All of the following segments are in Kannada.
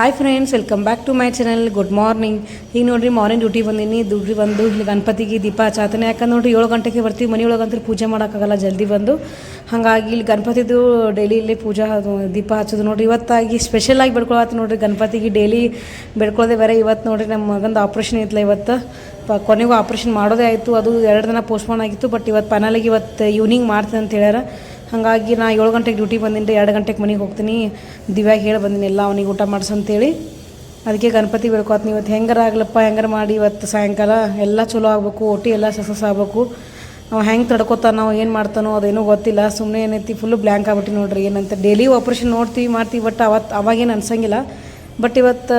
Hi friends welcome back to my channel good morning ಈಗ ನೋಡ್ರಿ ಮಾರ್ನಿಂಗ್ ಡ್ಯೂಟಿ ಬಂದೀನಿ. ಡ್ಯೂಟಿ ಬಂದು ಇಲ್ಲಿ ಗಣಪತಿಗೆ ದೀಪ ಹಚ್ಚಾತನೆ. ಯಾಕಂದ್ರೆ ನೋಡಿರಿ, ಏಳು ಗಂಟೆಗೆ ಬರ್ತೀವಿ. ಮನೆಯೊಳಗಂತೂ ಪೂಜೆ ಮಾಡೋಕ್ಕಾಗಲ್ಲ, ಜಲ್ದಿ ಬಂದು. ಹಾಗಾಗಿ ಇಲ್ಲಿ ಗಣಪತಿದು ಡೈಲಿ ಇಲ್ಲಿ ಪೂಜಾ ದೀಪ ಹಚ್ಚೋದು ನೋಡಿರಿ. ಇವತ್ತಾಗಿ ಸ್ಪೆಷಲಾಗಿ ಬೆಳ್ಕೊಳತ್ತು ನೋಡಿರಿ. ಗಣಪತಿಗೆ ಡೈಲಿ ಬೆಳ್ಕೊಳ್ಳೋದೇ ಬೇರೆ. ಇವತ್ತು ನೋಡಿರಿ, ನಮ್ಮ ಮಗಂದು ಆಪ್ರೇಷನ್ ಇತ್ತಲ್ಲ ಇವತ್ತು. ಪ, ಕೊನೆಗೂ ಆಪ್ರೇಷನ್ ಮಾಡೋದೇ ಆಯಿತು. ಅದು ಎರಡು ದಿನ ಪೋಸ್ಟ್ಪೋನ್ ಆಗಿತ್ತು. ಬಟ್ ಇವತ್ತು ಫೈನಲಾಗಿ ಇವತ್ತು ಈವ್ನಿಂಗ್ ಮಾಡ್ತೀನಿ ಅಂತ ಹೇಳ್ಯಾರ. ಹಾಗಾಗಿ ನಾ ಏಳು ಗಂಟೆಗೆ ಡ್ಯೂಟಿ ಬಂದಿನಿ ಎರಡು ಗಂಟೆಗೆ ಮನೆಗೆ ಹೋಗ್ತೀನಿ. ದಿವ್ಯಾಗ ಹೇಳಿ ಬಂದೀನಿ, ಎಲ್ಲ ಅವನಿಗೆ ಊಟ ಮಾಡಿಸು ಅಂತೇಳಿ. ಅದಕ್ಕೆ ಗಣಪತಿ ಬೆಳ್ಕೊತೀನಿ ಇವತ್ತು ಹೆಂಗಾರ ಆಗ್ಲಪ್ಪ, ಹೆಂಗಾರ ಮಾಡಿ ಇವತ್ತು ಸಾಯಂಕಾಲ? ಎಲ್ಲ ಚಲೋ ಆಗಬೇಕು ಒಟ್ಟಿ ಎಲ್ಲ ಸಕ್ಸಸ್ ಆಗಬೇಕು. ಅವ ಹೆಂಗೆ ತಡ್ಕೋತಾನ ನಾವು ಏನು ಮಾಡ್ತಾನೋ ಅದೇನೂ ಗೊತ್ತಿಲ್ಲ. ಸುಮ್ಮನೆ ಏನೈತಿ ಫುಲ್ಲು ಬ್ಲ್ಯಾಂಕ್ ಆಗ್ಬಿಟ್ಟು ನೋಡ್ರಿ ಏನಂತ. ಡೈಲಿ ಆಪ್ರೇಷನ್ ನೋಡ್ತೀವಿ, ಮಾಡ್ತೀವಿ ಬಟ್ ಅವತ್ತು ಅವಾಗೇನು ಅನ್ಸಂಗಿಲ್ಲ. ಬಟ್ ಇವತ್ತು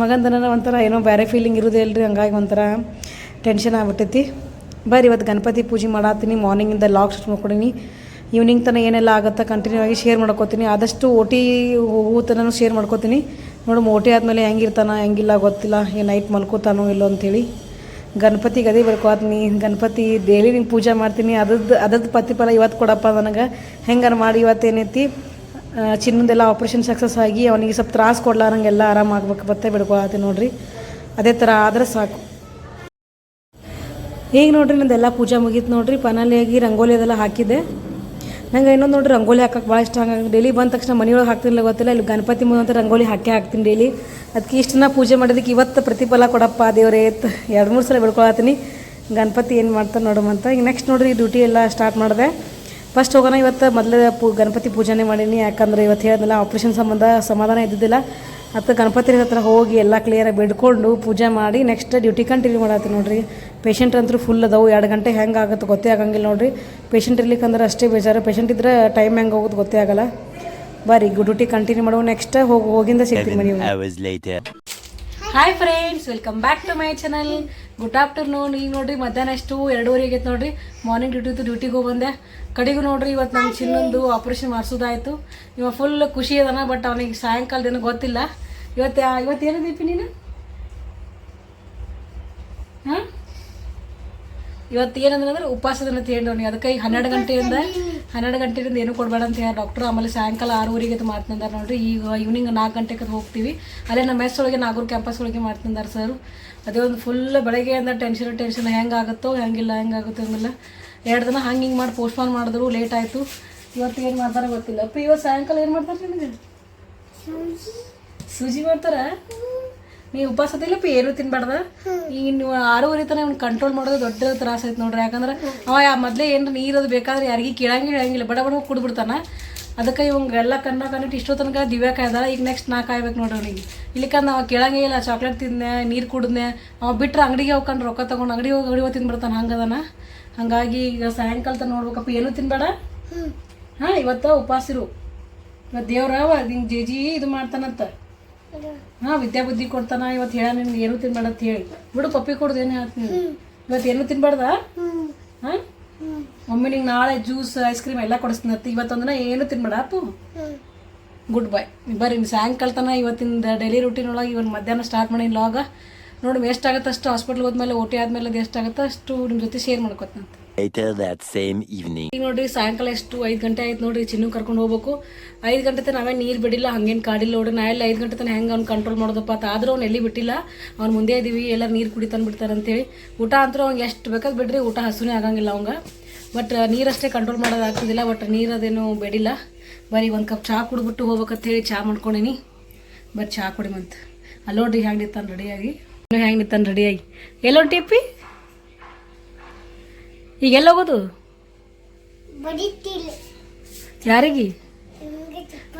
ಮಗಂದನ ಒಂಥರ ಏನೋ ಬೇರೆ ಫೀಲಿಂಗ್ ಇರೋದೇ ಇಲ್ರಿ, ಹಂಗಾಗಿ ಒಂಥರ ಟೆನ್ಷನ್ ಆಗ್ಬಿಟ್ಟೈತಿ. ಬರ್ರಿ ಇವತ್ತು ಗಣಪತಿ ಪೂಜೆ ಮಾಡತ್ತೀನಿ ಮಾರ್ನಿಂಗಿಂದ ಲಾಕ್ ಸ್ಟಾರ್ಟ್ ಮಾಡ್ಕೊಡೀನಿ. ಈವ್ನಿಂಗ್ ತನಕ ಏನೆಲ್ಲ ಆಗುತ್ತಾ ಕಂಟಿನ್ಯೂ ಆಗಿ ಶೇರ್ ಮಾಡ್ಕೋತೀನಿ. ಆದಷ್ಟು ಓ ಟಿ ಹೋಗೋ ತನಕ ಶೇರ್ ಮಾಡ್ಕೋತೀನಿ. ನೋಡು ಓ ಟಿ ಆದಮೇಲೆ ಹೆಂಗಿರ್ತಾನ, ಹೆಂಗಿಲ್ಲ ಗೊತ್ತಿಲ್ಲ, ಏನು ನೈಟ್ ಮಲ್ಕೋತಾನೋ ಇಲ್ಲೋ ಅಂಥೇಳಿ ಗಣಪತಿಗೆ ಅದೇ ಬರ್ಕೋತೀನಿ ಗಣಪತಿ ಡೈಲಿ ನಿಂಗೆ ಪೂಜೆ ಮಾಡ್ತೀನಿ. ಅದ್ರದ್ದು ಅದ್ರದ್ದು ಪ್ರತಿಫಲ ಇವತ್ತು ಕೊಡಪ್ಪ ನನಗೆ. ಹೆಂಗಾರು ಮಾಡಿ ಇವತ್ತು ಏನೈತಿ? ಚಿನ್ನದೆಲ್ಲ ಆಪ್ರೇಷನ್ ಸಕ್ಸಸ್ ಆಗಿ ಅವನಿಗೆ ಸ್ವಲ್ಪ ತ್ರಾಸು ಕೊಡ್ಲಾರಂಗೆಲ್ಲ ಆರಾಮ ಆಗ್ಬೇಕು. ಬತ್ತೆ ಬಿಡ್ಕೊಳತ್ತೀನಿ ನೋಡ್ರಿ. ಅದೇ ಥರ ಆದ್ರೆ ಸಾಕು. ಈಗ ನೋಡ್ರಿ ನಂದೆಲ್ಲ ಪೂಜೆ ಮುಗೀತು ನೋಡ್ರಿ. ಪನಾಲಿಯಾಗಿ ರಂಗೋಲಿ ಅದೆಲ್ಲ ಹಾಕಿದ್ದೆ. ನಂಗೆ ಇನ್ನೊಂದು ನೋಡ್ರಿ ರಂಗೋಲಿ ಹಾಕಕ್ಕೆ ಭಾಳ ಇಷ್ಟ. ಹಂಗಾಗಿ ಡೈಲಿ ಬಂದ ತಕ್ಷಣ ಮನೆಯೊಳಗೆ ಹಾಕ್ತಿರಲಿಲ್ಲ ಗೊತ್ತಿಲ್ಲ, ಇಲ್ಲಿ ಗಣಪತಿ ಮುಂದೆ ಅಂತ ರಂಗೋಲಿ ಹಾಕಿ ಹಾಕ್ತೀನಿ ಡೈಲಿ ಅದಕ್ಕೆ ಇಷ್ಟನ್ನ ಪೂಜೆ ಮಾಡೋದಕ್ಕೆ ಇವತ್ತು ಪ್ರತಿಫಲ ಕೊಡಪ್ಪ ದೇವರೇ ಎರಡು ಮೂರು ಸಲ ಬಿಡ್ಕೊಳತ್ತೀನಿ. ಗಣಪತಿ ಏನು ಮಾಡ್ತಾನೆ ನೋಡಮಂತ ಈಗ ನೆಕ್ಸ್ಟ್ ನೋಡ್ರಿ ಡ್ಯೂಟಿ ಎಲ್ಲ ಸ್ಟಾರ್ಟ್ ಮಾಡಿದೆ. ಫಸ್ಟ್ ಹೋಗೋಣ ಇವತ್ತು ಮೊದಲೇ ಪೂ ಗಣಪತಿ ಪೂಜೆನೇ ಮಾಡೀನಿ. ಯಾಕಂದ್ರೆ ಇವತ್ತು ಹೇಳಿದ್ನಲ್ಲ ಆಪ್ರೇಷನ್ ಸಂಬಂಧ ಸಮಾಧಾನ ಇದ್ದಿದ್ದಿಲ್ಲ. ಅದಕ್ಕೆ ಗಣಪತಿ ಹತ್ರ ಹೋಗಿ ಎಲ್ಲ ಕ್ಲಿಯರಾಗಿ ಬಿಡ್ಕೊಂಡು ಪೂಜೆ ಮಾಡಿ ನೆಕ್ಸ್ಟ್ ಡ್ಯೂಟಿ ಕಂಟಿನ್ಯೂ ಮಾಡತ್ತೆ ನೋಡ್ರಿ. ಪೇಷಂಟ್ ಅಂತೂ ಫುಲ್ ಅದಾವು. ಎರಡು ಗಂಟೆ ಹೆಂಗೆ ಆಗುತ್ತೆ ಗೊತ್ತೇ ಆಗಂಗಿಲ್ಲ ನೋಡ್ರಿ. ಪೇಷಂಟ್ ಇರ್ಲಿಕ್ಕಂದ್ರೆ ಅಷ್ಟೇ ಬೇಜಾರು. ಪೇಷಂಟ್ ಇದ್ರೆ ಟೈಮ್ ಹೆಂಗೆ ಹೋಗೋದು ಗೊತ್ತೇ ಆಗಲ್ಲ. ಬರ್ರಿ ಡ್ಯೂಟಿ ಕಂಟಿನ್ಯೂ ಮಾಡುವ. ನೆಕ್ಸ್ಟ್ ಹೋಗಿ ಹೋಗಿಂದ ಸಿಗ್ತೀನಿ ಮನೆ. Hi friends welcome back to my channel good afternoon ಈಗ ನೋಡ್ರಿ, ಮಧ್ಯಾಹ್ನ ಅಷ್ಟು ಎರಡೂವರೆ ಆಗೈತೆ ನೋಡ್ರಿ. ಮಾರ್ನಿಂಗ್ ಡ್ಯೂಟಿ ಡ್ಯೂಟಿಗೆ ಹೋಗಿ ಬಂದೆ. ಕಡೆಗೂ ನೋಡ್ರಿ, ಇವತ್ತು ನಮ್ಮ ಚಿನ್ನೊಂದು ಆಪ್ರೇಷನ್ ಮಾಡಿಸೋದಾಯ್ತು. ಇವ ಫುಲ್ ಖುಷಿ ಅದಾನ ಬಟ್ ಅವನಿಗೆ ಸಾಯಂಕಾಲದೇನು ಗೊತ್ತಿಲ್ಲ. ಇವತ್ತು ಇವತ್ತು ಏನು ದೀಪಿ ನೀನು? ಹಾಂ? ಇವತ್ತು ಏನಂದ್ರೆ ಉಪವಾಸದನ್ನ ತೇಂಡವನಿ ಅದಕ್ಕೆ ಈಗ ಹನ್ನೆರಡು ಗಂಟೆಯಿಂದ ಹನ್ನೆರಡು ಗಂಟೆಯಿಂದ ಏನು ಕೊಡಬೇಡ ಅಂತ ಹೇಳಿ ಡಾಕ್ಟ್ರು ಆಮೇಲೆ ಸಾಯಂಕಾಲ ಆರೂವರೆಗೆ ಅದು ಮಾಡ್ತಂದಾರೆ ನೋಡ್ರಿ. ಈಗ ಈವ್ನಿಂಗ್ ನಾಲ್ಕು ಗಂಟೆಗೆ ಅದು ಹೋಗ್ತೀವಿ. ಅಲ್ಲೇ ನಮ್ಮ ಮೆಸ್ ಒಳಗೆ ನಾಗೂರು ಕ್ಯಾಂಪಸ್ ಒಳಗೆ ಮಾಡ್ತಂದಾರೆ ಸರ್ ಅದೇ ಒಂದು ಫುಲ್ ಬೆಳಗ್ಗೆಯಿಂದ ಟೆನ್ಷನ್ ಟೆನ್ಷನ್ ಹೆಂಗೆ ಆಗುತ್ತೋ ಹೆಂಗಿಲ್ಲ ಹೆಂಗಾಗುತ್ತೋ ಹಂಗಿಲ್ಲ ಎರಡು ದಿನ ಹಂಗೆ ಹಿಂಗೆ ಮಾಡಿ ಪೋಸ್ಟ್ಪೋನ್ ಮಾಡಿದ್ರು ಲೇಟ್ ಆಯಿತು. ಇವತ್ತು ಏನು ಮಾಡ್ತಾರೆ ಗೊತ್ತಿಲ್ಲ. ಅಪ್ಪ ಇವತ್ತು ಸಾಯಂಕಾಲ ಏನು ಮಾಡ್ತಾರೆ ನಿಮಗೆ? ಸೂಜಿ. ಮಾಡ್ತಾರ? ನೀವು ಉಪವಾಸ ಅದಿಲ್ಲಪ್ಪ ಏನು ತಿನ್ಬಾರ್ದ? ಈಗ ನೀವು ಆರೂವರೆ ತನಕ ಅವ್ನು ಕಂಟ್ರೋಲ್ ಮಾಡೋದು ದೊಡ್ಡ ತ್ರಾಸ ಐತೆ ನೋಡ್ರಿ. ಯಾಕಂದ್ರೆ ಅವ ಯಾ ಮೊದಲೇ ಏನು ಅದು ಬೇಕಾದ್ರೆ ಯಾರಿಗೆ ಕೇಳಂಗೆ ಹೇಳಂಗಿಲ್ಲ. ಬಡ ಬಡ ಕುಡ್ಬಿಡ್ತಾನ ಅದಕ್ಕೆ ಇವಂಗೆ ಎಲ್ಲ ಕಣ್ಣ ಕಣ್ಣಿಟ್ಟು ಇಷ್ಟೋ ತನಕ ದಿವ್ಯ ಕಾಯ್ದಾರ ಈಗ ನೆಕ್ಸ್ಟ್ ನಾ ಕಾಯ್ಬೇಕು ನೋಡ್ರಿ ಅವ್ನಿಗೆ. ಇಲ್ಲಿಕಂದ್ರೆ ಅವ ಕೇಳಂಗೇ ಇಲ್ಲ ಚಾಕ್ಲೇಟ್ ತಿಂದೆ ನೀರು ಕುಡ್ದೆ ಅವ ಬಿಟ್ರೆ ಅಂಗಡಿಗೆ ಹೋಗ್ಕೊಂಡು ರೊಕ್ಕ ತೊಗೊಂಡು ಅಂಗಡಿ ಹೋಗಿ ಅಂಗಡಿ ಹೋಗಿ ತಿನ್ಬಿಡ್ತಾನೆ. ಹಂಗದನ? ಹಂಗಾಗಿ ಈಗ ಸಾಯಂಕಾಲ ತನಕ ನೋಡ್ಬೇಕಪ್ಪ. ಏನು ತಿನ್ಬೇಡ? ಹಾಂ ಇವತ್ತು ಉಪವಾಸಿರು ಇವತ್ತು ದೇವ್ರ ನಿಂಗೆ ಜೇಜಿ ಇದು ಮಾಡ್ತಾನಂತ. ಹಾಂ, ವಿದ್ಯಾ ಬುದ್ಧಿ ಕೊಡ್ತಾನ ಇವತ್ತು ಹೇಳ ನಿನ್ಗೆ ಏನು ತಿನ್ಬೇಡ ಅಂತ ಹೇಳಿ. ಬಿಡು, ಪಪ್ಪಿ ಕೊಡ್ದು ಏನು ಹೇಳ್ತೀನಿ ಇವತ್ತು ಏನು ತಿನ್ಬಾರ್ದ? ಹಾಂ? ಮಮ್ಮಿ ನಿಂಗೆ ನಾಳೆ ಜ್ಯೂಸ್, ಐಸ್ ಕ್ರೀಮ್ ಎಲ್ಲ ಕೊಡಿಸ್ತೀನಿ ಇವತ್ತೊಂದಿನ ಏನು ತಿನ್ಬೇಡ, ಅಪ್ಪು. ಗುಡ್ ಬೈ ಬರ್ರಿ ಸಾಯಂಕಾಲ ತನಕ ಇವತ್ತಿನ ಡೈಲಿ ರೂಟೀನ್ ಒಳಗೆ ಇವನ್ ಮಧ್ಯಾಹ್ನ ಸ್ಟಾರ್ಟ್ ಮಾಡಿ ಲಾಗ ನೋಡಿ ಎಷ್ಟಾಗುತ್ತೆ ಅಷ್ಟು ಹಾಸ್ಪಿಟ್ಲ್ ಹೋದ್ಮೇಲೆ ಓಟಿ ಆದಮೇಲೆ ಅದು ಎಷ್ಟಾಗುತ್ತೆ ಅಷ್ಟು ನಿಮ್ಮ ಜೊತೆ ಶೇರ್ ಮಾಡ್ಕೊತಂತೆ Later ದಟ್ ಸೇಮ್ evening. ಈಗ ನೋಡ್ರಿ, ಸಾಯಂಕಾಲ ಎಷ್ಟು? ಐದು ಗಂಟೆ ಆಯ್ತು ನೋಡ್ರಿ, ಚಿನ್ನು ಕರ್ಕೊಂಡು ಹೋಗ್ಬೇಕು. ಐದು ಗಂಟೆ ತನಕ ನಾವೇ ನೀರು ಬಿಡಿಲ್ಲ, ಹಂಗೇನು ಕಾಡಿಲ್ಲ ನೋಡ್ರಿ. ನಾ ಎಲ್ಲ ಐದು ಗಂಟೆ ತನಕ ಹೆಂಗೆ ಅವ್ನು ಕಂಟ್ರೋಲ್ ಮಾಡೋದಪ್ಪ ಆದ್ರೂ ಅವ್ನು ಎಲ್ಲಿ ಬಿಟ್ಟಿಲ್ಲ. ಅವ್ನು ಮುಂದೆ ಇದೀವಿ ಎಲ್ಲ ನೀರು ಕುಡಿತಾನೆ ಬಿಡ್ತಾರೆ ಅಂತೇಳಿ ಊಟ ಅಂತೂ ಅವ್ನಿಗೆ ಎಷ್ಟು ಬೇಕಾದ್ ಬಿಡ್ರಿ, ಊಟ ಹಸುನೇ ಆಗಂಗಿಲ್ಲ ಅವಂಗ. ಬಟ್ ನೀರಷ್ಟೇ ಕಂಟ್ರೋಲ್ ಮಾಡೋದು ಆಗ್ತಿದ್ದಿಲ್ಲ ಬಟ್ ನೀರದೇನು ಬೇಡಿಲ್ಲ. ಬರೀ ಒಂದು ಕಪ್ ಚಹಾ ಕುಡ್ಬಿಟ್ಟು ಹೋಗ್ಬೇಕಂತ ಹೇಳಿ ಚಹಾ ಮಾಡ್ಕೊಂಡಿನಿ. ಬಟ್ ಚಹಾ ಕುಡಿಮಂತ. ಅಲ್ಲೋಡ್ರಿ ಹೆಂಗೆ ನಿಂತಾನೆ ರೆಡಿಯಾಗಿ ಹೆಂಗೆ ನಿಂತಾನೆ ರೆಡಿಯಾಗಿ ಎಲ್ಲೋ ಟಿಪ್ಪಿ ಈಗ ಎಲ್ಲೋಗೋದು ಯಾರಿಗೆ?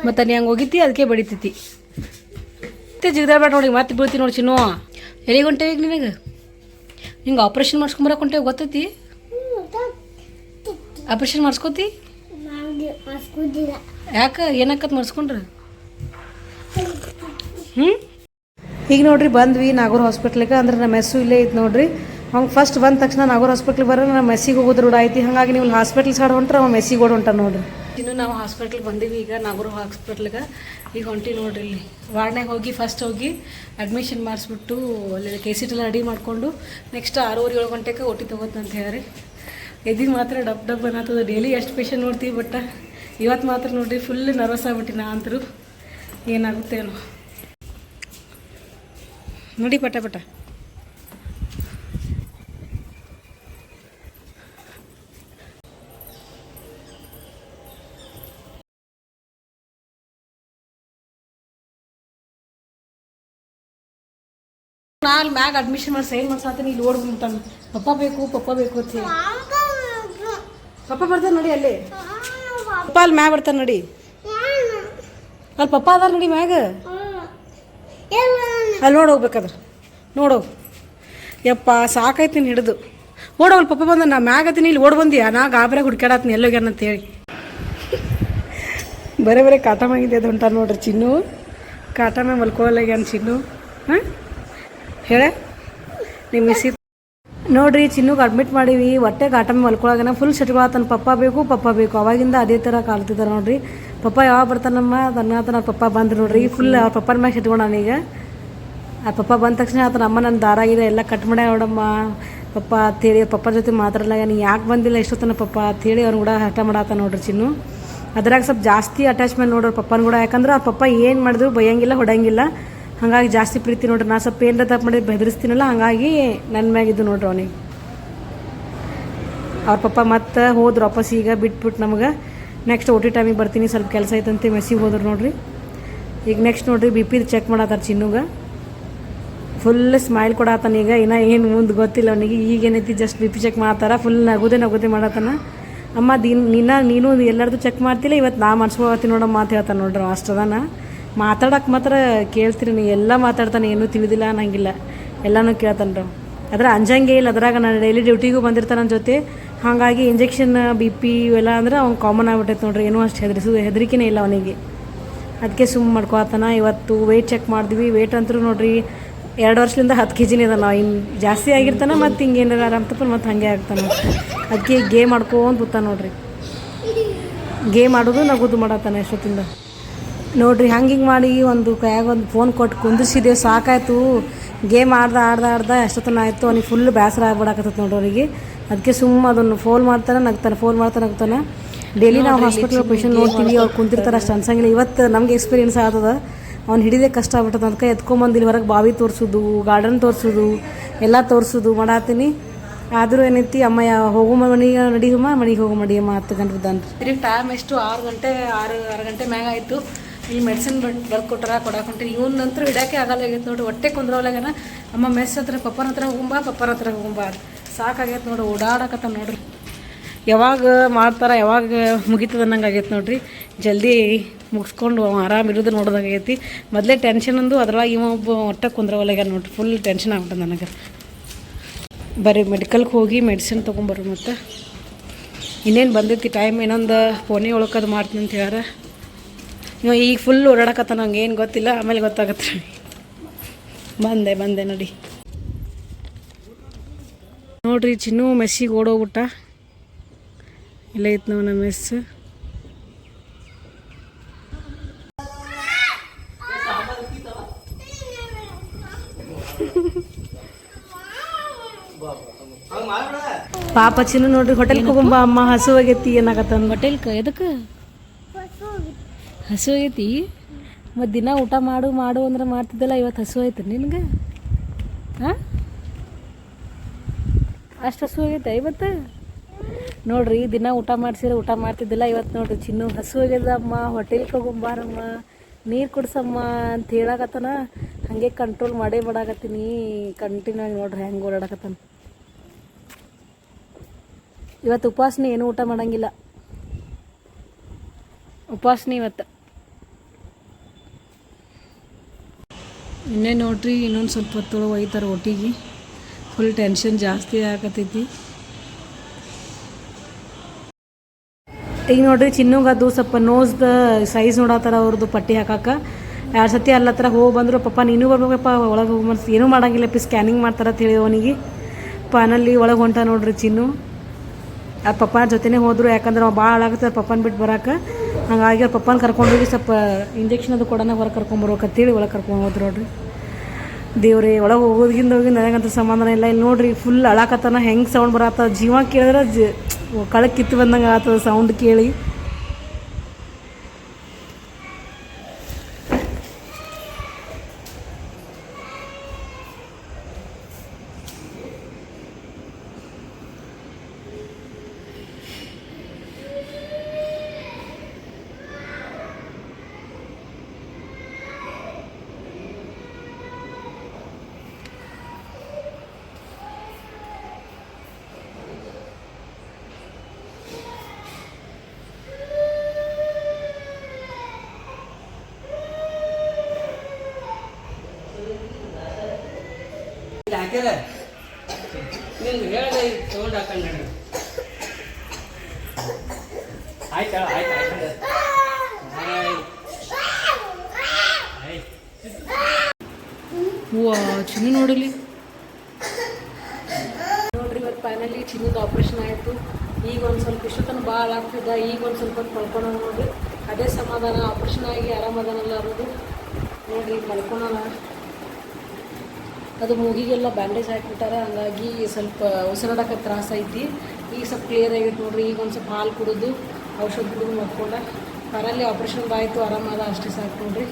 ಮತ್ತೆ ನೀ ಹಂಗೆ ಹೋಗಿತಿ ಅದಕ್ಕೆ ಬಡಿತೈತಿ ಮತ್ತೆ ಜಿಗ್ದಾಡ್ಬೇಡ ನೋಡಿ ಮತ್ತೆ ಬೀಳ್ತಿ ನೋಡಿ ಚಿನ್ನು. ಎಲ್ಲಿ ಹೊಂಟೇವಿ ಈಗ ನಿಮಗೆ ನಿಂಗೆ ಆಪ್ರೇಷನ್ ಮಾಡಿಸ್ಕೊಂಬರಕ್ಕೆ ಹೊಂಟೇವಿ ಗೊತ್ತೈತಿ? ಆಪ್ರೇಷನ್ ಮಾಡಿಸ್ಕೋತಿ? ಯಾಕೆ? ಏನಕ್ಕತ್ ಮಾಡಿಸ್ಕೊಂಡ್ರೆ? ಹ್ಞೂ ಈಗ ನೋಡ್ರಿ ಬಂದ್ವಿ ನಾಗೂರ್ ಹಾಸ್ಪಿಟ್ಲಿಗೆ ಅಂದ್ರೆ ನಮ್ಮ ಹೆಸರು ಇಲ್ಲೇ ಐತೆ ನೋಡ್ರಿ. ಅವ್ನು ಫಸ್ಟ್ ಬಂದ ತಕ್ಷಣ ನಾಗೂರ್ ಹಾಸ್ಪಿಟ್ಲಿಗೆ ಬರೋ ನಮ್ಮ ಮೆಸ್ಸಿಗೆ ಹೋಗೋದು ರೂಢ ಐತಿ ಹಾಗಾಗಿ ನೀವು ಹಾಸ್ಪಿಟ್ಲ್ಸ್ ಸೈಡ್ ಹೊಂಟ್ರೆ ಅವ ಮೆಸ್ಸಿಗೆ ಓಡ್ ಹೊಂಟ ನೋಡ್ರಿ. ಇನ್ನು ನಾವು ಹಾಸ್ಪಿಟ್ಲಿಗೆ ಬಂದೀವಿ ಈಗ, ನಾಗೂರ್ ಹಾಸ್ಪಿಟ್ಲಿಗೆ ಈಗ ಹೊಂಟಿ ನೋಡ್ರಿ ಇಲ್ಲಿ. ವಾರ್ಡ್ನಾಗ ಹೋಗಿ ಫಸ್ಟ್ ಹೋಗಿ ಅಡ್ಮಿಷನ್ ಮಾಡಿಸ್ಬಿಟ್ಟು ಅಲ್ಲಿ ಕೆ ಸಿ ಟಿ ರೆಡಿ ಮಾಡಿಕೊಂಡು ನೆಕ್ಸ್ಟ್ ಆರೂವರೆ, ಏಳು ಗಂಟೆಗೆ ಒಟ್ಟಿ ತಗೋತಂತ ಹೇಳ್ರಿ. ಎದಿ ಮಾತ್ರ ಡಬ್ ಡಬ್ ಅನ್ನತ್ತದ. ಡೈಲಿ ಎಷ್ಟು ಪೇಷೆಂಟ್ ನೋಡ್ತೀವಿ ಬಟ್ ಇವತ್ತು ಮಾತ್ರ ನೋಡ್ರಿ ಫುಲ್ ನರ್ವಸ್ ಆಗ್ಬಿಟ್ಟಿ ನಾ ಅಂತರೂ. ಏನಾಗುತ್ತೆ ಏನೋ ನೋಡಿ ಪಟ ಪಟ. ನಾ ಅಲ್ಲಿ ಮ್ಯಾಗ ಅಡ್ಮಿಷನ್ ಮಾಡಿ ಸೈನ್ ಮಾಡ್ಸಾತೀನಿ ಇಲ್ಲಿ ಓಡ್ಬಿಡ್ತಾನೆ ಪಪ್ಪ ಬೇಕು ಪಪ್ಪ ಬೇಕು ಅಂತ ಹೇಳಿ. ಪಪ್ಪ ಬರ್ತಾನೆ ನೋಡಿ ಅಲ್ಲಿ. ಪಪ್ಪ ಅಲ್ಲಿ ಮ್ಯಾಗ ಬರ್ತಾನೆ ನೋಡಿ. ಅಲ್ಲಿ ಪಪ್ಪ ಅದಾರ ನೋಡಿ ಮ್ಯಾಗ. ಅಲ್ಲಿ ನೋಡಿ ಹೋಗ್ಬೇಕಾದ್ರೆ. ನೋಡು ಯಪ್ಪ ಸಾಕೈತಿ ಹಿಡಿದು. ಓಡೋಲ್ ಪಪ್ಪ ಬಂದ, ನಾ ಮ್ಯಾಗ ಹತ್ತೀನಿ, ಇಲ್ಲಿ ಓಡ್ ಬಂದಿಯಾ? ನಾ ಗಾಬರಾಗ ಹುಡ್ಕಾಡತ್ತೀನಿ ಎಲ್ಲೋಗ್ಯಾನ ಅಂತ ಹೇಳಿ ಬರೇ ಬರೇ ಕಾಟ ಅದು ಹೊಂಟಾನ ನೋಡ್ರಿ ಚಿನ್ನು. ಕಾಟ ಮ್ಯಾಗ ಚಿನ್ನು. ಹಾಂ? ಹೇಳ? ನಿಮ್ಮ ಮಿಸ್ಸಿ ನೋಡ್ರಿ, ಚಿನ್ನುಗೆ ಅಡ್ಮಿಟ್ ಮಾಡೀವಿ ಹೊಟ್ಟೆ ಮ್ಯಾಗ ಮಲ್ಕೊಳಗನ ಫುಲ್ ಸೆಟ್ಕೊಳತನ ಪಪ್ಪ ಬೇಕು ಪಪ್ಪ ಬೇಕು. ಅವಾಗಿಂದ ಅದೇ ಥರ ಕಾಲ್ತಿದ್ದಾರೆ ನೋಡ್ರಿ. ಪಪ್ಪ ಯಾವಾಗ ಬರ್ತಾನಮ್ಮ? ತನ್ನ ಪಪ್ಪ ಬಂದ್ರು ನೋಡ್ರಿ. ಫುಲ್ ಪಪ್ಪನ ಮ್ಯಾಗ ಸೆಟ್ಕೊಂಡಾನ ಈಗ. ಆ ಪಪ್ಪ ಬಂದ ತಕ್ಷಣ ಆತನ ಅಮ್ಮ ನನ್ನ ದಾರ ಇದೆ ಎಲ್ಲ ಕಟ್ ಮಾಡ್ಯ ನೋಡಮ್ಮ. ಪಪ್ಪ ಅಂತೇಳಿ ಪಪ್ಪ ಜೊತೆ ಮಾತಾಡಲ್ಲ ನೀ ಯಾಕೆ ಬಂದಿಲ್ಲ? ಎಷ್ಟೊತ್ತನ ಪಪ್ಪ ಅಂತೇಳಿ ಅವ್ನು ಕೂಡ ಹಠ ಮಾಡಾತ ನೋಡ್ರಿ ಚಿನ್ನು. ಅದ್ರಾಗ ಸ್ವಲ್ಪ ಜಾಸ್ತಿ ಅಟ್ಯಾಚ್ಮೆಂಟ್ ನೋಡೋರು ಪಪ್ಪನ ಕೂಡ. ಯಾಕಂದ್ರೆ ಆ ಪಪ್ಪ ಏನು ಮಾಡಿದ್ರು ಬೈಯಂಗಿಲ್ಲ ಹೊಡಂಗಿಲ್ಲ ಹಾಗಾಗಿ ಜಾಸ್ತಿ ಪ್ರೀತಿ ನೋಡ್ರಿ, ನಾ ಸ್ವಲ್ಪ ಏನರ ತಪ್ಪು ಮಾಡಿ ಬೆದರಿಸ್ತೀನಲ್ಲ, ಹಂಗಾಗಿ ನನ್ನ ಮ್ಯಾಗಿದ್ದು ನೋಡ್ರಿ ಅವನಿಗೆ. ಅವ್ರ ಪಪ್ಪ ಮತ್ತೆ ಹೋದ್ರು ವಾಪಸ್ ಈಗ ಬಿಟ್ಬಿಟ್ಟು ನಮಗೆ. ನೆಕ್ಸ್ಟ್ ಓ ಟಿ ಟೈಮಿಗೆ ಬರ್ತೀನಿ, ಸ್ವಲ್ಪ ಕೆಲಸ ಐತಂತೆ, ಮೆಸ್ಸಿಗೆ ಹೋದ್ರು ನೋಡ್ರಿ. ಈಗ ನೆಕ್ಸ್ಟ್ ನೋಡ್ರಿ ಬಿ ಪಿದು ಚೆಕ್ ಮಾಡತ್ತಾರ ಚಿನ್ನುಗ. ಫುಲ್ ಸ್ಮೈಲ್ ಕೊಡತ್ತಾನ ಈಗ, ಇನ್ನ ಏನು ಮುಂದೆ ಗೊತ್ತಿಲ್ಲ ಅವನಿಗೆ. ಈಗ ಏನೈತಿ ಜಸ್ಟ್ ಬಿ ಪಿ ಚೆಕ್ ಮಾಡ್ತಾರ ಫುಲ್ ನಗುದೆ ನಗುದೆ ಮಾಡತ್ತಾನ ಅಮ್ಮ, ದಿನ ನಿನ್ನ ನೀನು ಎಲ್ಲರದು ಚೆಕ್ ಮಾಡ್ತಿಲ್ಲ ಇವತ್ತು ನಾ ಮಾಡಿಸ್ಕೊಳತ್ತೀನಿ ನೋಡಮ್ಮ ಅಂತ ಹೇಳ್ತಾನೆ ನೋಡ್ರಿ ಅಷ್ಟದಾನ. ಮಾತಾಡಕ್ಕೆ ಮಾತ್ರ ಕೇಳ್ತೀರಿ ನೀ, ಎಲ್ಲ ಮಾತಾಡ್ತಾನೆ, ಏನೂ ತಿಳಿದಿಲ್ಲ ಅನ್ನಂಗಿಲ್ಲ. ಎಲ್ಲನೂ ಕೇಳ್ತಾನೆ ರೀ ಅದ್ರ ಅಂಜಂಗೆ ಇಲ್ಲ, ಅದ್ರಾಗ ನಾನು ಡೈಲಿ ಡ್ಯೂಟಿಗೂ ಬಂದಿರ್ತಾನೆ ಜೊತೆ. ಹಾಗಾಗಿ ಇಂಜೆಕ್ಷನ್ ಬಿ ಪಿ ಇವೆಲ್ಲ ಅಂದ್ರೆ ಅವ್ನು ಕಾಮನ್ ಆಗ್ಬಿಟ್ಟೈತೆ ನೋಡ್ರಿ, ಏನೂ ಅಷ್ಟು ಹೆದರಿಸು, ಹೆದರಿಕೆನೇ ಇಲ್ಲ ಅವನಿಗೆ. ಅದಕ್ಕೆ ಸುಮ್ಮ ಮಾಡ್ಕೊತಾನ ಇವತ್ತು ವೆಯ್ಟ್ ಚೆಕ್ ಮಾಡಿದ್ವಿ. ವೆಯ್ಟ್ ಅಂತೂ ನೋಡ್ರಿ, ಎರಡು ವರ್ಷದಿಂದ ಹತ್ತು ಕೆ ಜಿನೇ ಇದಾನ ಇನ್ನು ಜಾಸ್ತಿ ಆಗಿರ್ತಾನೆ ಮತ್ತು ಹಿಂಗೆ ಏನಾರ ಆರಾಮ್ ತಪ್ಪ ಮತ್ತು ಹಾಗೆ ಆಗ್ತಾನೆ. ಅದಕ್ಕೆ ಗೇಮ್ ಮಾಡ್ಕೊಂತ ಕೂತಾನ ನೋಡ್ರಿ. ಗೇಮ್ ಆಡೋದು ನಗುದು ಮಾಡತ್ತಾನೆ ಎಷ್ಟೊತ್ತಿಂದ. ನೋಡ್ರಿ ಹಂಗೆ ಹಿಂಗೆ ಮಾಡಿ ಒಂದು ಕೈಯಾಗ ಒಂದು ಫೋನ್ ಕೊಟ್ಟು ಕುಂದಿಸಿದೇವು ಸಾಕಾಯ್ತು. ಗೇಮ್ ಆಡ್ದ ಆಡ್ದ ಆಡ್ದ ಎಷ್ಟೊತ್ತನ ಆಯಿತು ಅವ್ನಿಗೆ ಫುಲ್ ಬೇಸರ ಆಗ್ಬಿಡಕತ್ತೈತೆ ನೋಡ್ರಿ ಅವರಿಗೆ. ಅದಕ್ಕೆ ಸುಮ್ಮ ಅದನ್ನು ಫೋನ್ ಮಾಡ್ತಾನೆ ನಗ್ತಾನೆ ಫೋನ್ ಮಾಡ್ತಾನೆ ನಗ್ತಾನೆ. ಡೈಲಿ ನಾವು ಹಾಸ್ಪಿಟ್ಲ್ ಪೇಷಂಟ್ ನೋಡ್ತೀವಿ ಅವ್ರು ಕುಂತಿರ್ತಾರೆ ಅಷ್ಟು ಅನ್ಸಂಗಿಲ್ಲ. ಇವತ್ತು ನಮ್ಗೆ ಎಕ್ಸ್ಪೀರಿಯನ್ಸ್ ಆಗ್ತದ. ಅವ್ನು ಹಿಡಿದೇ ಕಷ್ಟ ಆಗ್ಬಿಟ್ಟದ ಅದಕ್ಕೆ ಎತ್ಕೊಂಬಂದು ಇಲ್ಲಿ ಹೊರಗೆ ಬಾವಿ ತೋರಿಸೋದು ಗಾರ್ಡನ್ ತೋರಿಸೋದು ಎಲ್ಲ ತೋರಿಸೋದು ಮಾಡಾತೀನಿ. ಆದರೂ ಏನೈತಿ ಅಮ್ಮ ಯಾ- ಹೋಗು ಮನೆಗೆ ನಡಿಯಮ್ಮ ಮನೆಗೆ ಹೋಗು ಮಡಿಯಮ್ಮ ಹತ್ತು ಗಂಟೆ ಟೈಮ್ ಎಷ್ಟು? ಆರು ಗಂಟೆ ಆರು ಆರು ಗಂಟೆ ಮ್ಯಾಗ ಆಯಿತು. ಈ ಮೆಡಿಸಿನ್ ಬಟ್ ಬರ್ದು ಕೊಟ್ಟಾರ ಕೊಡಾಕೊಂಡ್ರಿ ಇವನ್ ನಂತರ ಇಡಕ್ಕೆ ಆಗಲ್ಲ ಆಗೈತೆ ನೋಡಿ. ಹೊಟ್ಟೆ ಕುಂದ್ರವಲ್ಲಾಗನ ಅಮ್ಮ ಮೆಸ್ ಹತ್ರ, ಪಪ್ಪನ ಹತ್ರ ಹೋಗುಂಬ, ಪಪ್ಪನ ಹತ್ರ ಹೋಗುಂಬ ಸಾಕಾಗೈತೆ ನೋಡಿ, ಓಡಾಡಕತ್ತ ನೋಡ್ರಿ. ಯಾವಾಗ ಮಾಡ್ತಾರೆ, ಯಾವಾಗ ಮುಗಿತದ ಅನ್ನಂಗೆ ಆಗೈತೆ ನೋಡ್ರಿ. ಜಲ್ದಿ ಮುಗಿಸ್ಕೊಂಡು ಆರಾಮ ಇರೋದು ನೋಡೋದಾಗೈತಿ. ಮೊದಲೇ ಟೆನ್ಷನ್ ಅಂದು, ಅದ್ರೊಳಗೆ ಇವ ಒಬ್ಬ ಹೊಟ್ಟೆ ಕುಂದ್ರವಲ್ಲಾಗ ನೋಡ್ರಿ. ಫುಲ್ ಟೆನ್ಷನ್ ಆಗ್ಬಿಟ್ಟು ನನಗೆ. ಬರೀ ಮೆಡಿಕಲ್ಗೆ ಹೋಗಿ ಮೆಡಿಸಿನ್ ತೊಗೊಂಬರ್ರಿ ಮತ್ತು. ಇನ್ನೇನು ಬಂದೈತಿ ಟೈಮ್ ಇನ್ನೊಂದು ಫೋನೇ ಒಳಕದು ಮಾಡ್ತೀನಿ ಅಂತ ಹೇಳ್ಯಾರ. ಇವ ಈಗ ಫುಲ್ ಓಡಾಡಕತ್ತ ನಂಗೆ ಏನು ಗೊತ್ತಿಲ್ಲ, ಆಮೇಲೆ ಗೊತ್ತಾಗತ್ತೆ. ಬಂದೆ ಬಂದೆ ನೋಡಿ. ನೋಡ್ರಿ, ಚಿನ್ನು ಮೆಸ್ಸಿಗೆ ಓಡೋಗ್ಬಿಟ್ಟ. ಇಲ್ಲ ಇತ್ತು ನಾವು ನಮ್ಮ ಮೆಸ್. ಪಾಪ ಚಿನ್ನು ನೋಡ್ರಿ ಹೋಟೆಲ್ಗೆ ಹೋಗಂಬ ಅಮ್ಮ ಹಸುವಾಗೈತಿ ಏನಾಗತ್ತ ಹೋಟೆಲ್ಕ ಎದಕ್ಕೆ ಹಸು ಐತಿ ಮತ್ತು ದಿನ ಊಟ ಮಾಡು ಮಾಡು ಅಂದ್ರೆ ಮಾಡ್ತಿದ್ದಲ್ಲ, ಇವತ್ತು ಹಸು ಆಯ್ತು ನಿನ್ಗೆ? ಹಾಂ? ಅಷ್ಟು ಹಸು ಆಗೈತೆ ಇವತ್ತು? ನೋಡ್ರಿ, ದಿನ ಊಟ ಮಾಡಿಸಿದ್ರೆ ಊಟ ಮಾಡ್ತಿದ್ದಿಲ್ಲ, ಇವತ್ತು ನೋಡ್ರಿ ಚಿನ್ನು ಹಸು ಆಗ್ಯದಮ್ಮ, ಹೋಟೆಲ್ಗೆ ಹೋಗೊಂಬಾರಮ್ಮ ನೀರು ಕುಡಿಸಮ್ಮ ಅಂತ ಹೇಳಾಕತ್ತಾನ, ಹಾಗೆ ಕಂಟ್ರೋಲ್ ಮಾಡೇ ಬಿಡಾಕತ್ತೀನಿ ಕಂಟಿನ್ಯೂ ಆಗಿ ನೋಡ್ರಿ ಹೆಂಗೆ ಓಡಾಡಕತ್ತಾನ. ಇವತ್ತು ಉಪವಾಸನೆ ಏನೂ ಊಟ ಮಾಡಂಗಿಲ್ಲ. ಉಪಾಸನೆ ಇವತ್ತು. ಇನ್ನೇ ನೋಡ್ರಿ, ಇನ್ನೊಂದು ಸ್ವಲ್ಪ ಹೊತ್ತೊಳಗೆ ಒಯ್ತಾರೆ ಒಟ್ಟಿಗೆ. ಫುಲ್ ಟೆನ್ಷನ್ ಜಾಸ್ತಿ ಆಗತೈತಿ. ಈಗ ನೋಡ್ರಿ, ಚಿನ್ನುಗೆ ಅದು ಸ್ವಲ್ಪ ನೋಸ್ದ ಸೈಜ್ ನೋಡತ್ತಾರ ಅವ್ರದ್ದು ಪಟ್ಟಿ ಹಾಕಕ್ಕೆ ಯಾರ ಸತಿ ಅಲ್ಲ ಹತ್ರ ಹೋಗಿ ಬಂದರು, ಪಪ್ಪ, ನೀನು ಬರ್ಬೇಕಪ್ಪ, ಒಳಗೆ ಹೋಗಿ ಏನೂ ಮಾಡಂಗಿಲ್ಲ, ಪಿ ಸ್ಕ್ಯಾನಿಂಗ್ ಮಾಡ್ತಾರ ತಿಳಿ ಅವನಿಗೆ. ಪಾನಲ್ಲಿ ಒಳಗೆ ಹೊಂಟ ನೋಡ್ರಿ ಚಿನ್ನು. ಆ ಪಪ್ಪನ ಜೊತೆನೇ ಹೋದರು, ಯಾಕಂದ್ರೆ ಅವ ಭಾಳ ಹಾಳಾಗುತ್ತೆ ಪಪ್ಪನ ಬಿಟ್ಟು ಬರಕ್ಕೆ ಹಾಗಾಗಿ ಅವ್ರ ಪಪ್ಪನ ಕರ್ಕೊಂಡೋಗಿ ಸ್ವಲ್ಪ ಇಂಜೆಕ್ಷನ್ ಅದು ಕೊಡೋಣ ಹೊರಗೆ ಕರ್ಕೊಂಬರ್ಬೇಕಂತೇಳಿ ಒಳಗೆ ಕರ್ಕೊಂಡು ಹೋದ್ರು ನೋಡ್ರಿ. ದೇವ್ರಿ, ಒಳಗೆ ಹೋಗೋದ್ಗಿಂದ ಹೋಗಿ ನನಗಂತ ಸಮಾಧಾನ ಇಲ್ಲ. ಇಲ್ಲಿ ನೋಡ್ರಿ ಫುಲ್ ಅಳಾಕತ್ತಾನ ಹೆಂಗೆ ಸೌಂಡ್ ಬರತ್ತ ಜೀವ ಕೇಳಿದ್ರೆ ಜ ಕಳಕ್ಕೆ ಕಿತ್ತು ಬಂದಂಗೆ ಆಗ್ತದೆ ಸೌಂಡ್ ಕೇಳಿ. ಹಾಕ್ಯಾರ ನಿಮ್ಗೆ ಹೇಳಿದೆ ತೊಗೊಂಡು ಹಾಕೊಂಡು ನಡ್ರಿ ಆಯ್ತು ಆಯ್ತು ಆಯ್ತು. ವಾ ಚಿನ್ನು ನೋಡಿಲಿ ನೋಡ್ರಿ ಇವತ್ತು ಫೈನಲಿ ಚಿನ್ನದ ಆಪ್ರೇಷನ್ ಆಯಿತು. ಈಗ ಒಂದು ಸ್ವಲ್ಪ ಇಷ್ಟೊತ್ತನ ಭಾಳ ಆಗ್ತಿದ್ದ. ಈಗ ಒಂದು ಸ್ವಲ್ಪ ಹೊತ್ತು ಮಲ್ಕೊಳ ನೋಡ್ರಿ. ಅದೇ ಸಮಾಧಾನ ಆಪ್ರೇಷನ್ ಆಗಿ ಆರಾಮದಾನಲ್ಲ ಅನ್ನೋದು ನೋಡ್ರಿ ಮಲ್ಕೊಳೋಣ. ಅದು ಮೂಗಿಗೆಲ್ಲ ಬ್ಯಾಂಡೇಜ್ ಹಾಕ್ಬಿಟ್ಟಾರ, ಹಂಗಾಗಿ ಸ್ವಲ್ಪ ಉಸಿರಾಡಕ್ಕೆ ತ್ರಾಸ ಐತಿ. ಈಗ ಸ್ವಲ್ಪ ಕ್ಲಿಯರ್ ಆಗೈತೆ ನೋಡ್ರಿ, ಈಗ ಒಂದು ಸ್ವಲ್ಪ ಹಾಲು ಕುಡಿದು ಔಷಧ ಕುಡಿದು ಮಲ್ಕೊಂಡ. ಪರಲ್ಲಿ ಆಪ್ರೇಷನ್ ಆಯಿತು ಆರಾಮದ, ಅಷ್ಟೇ ಸಾಕು ನೋಡ್ರಿ.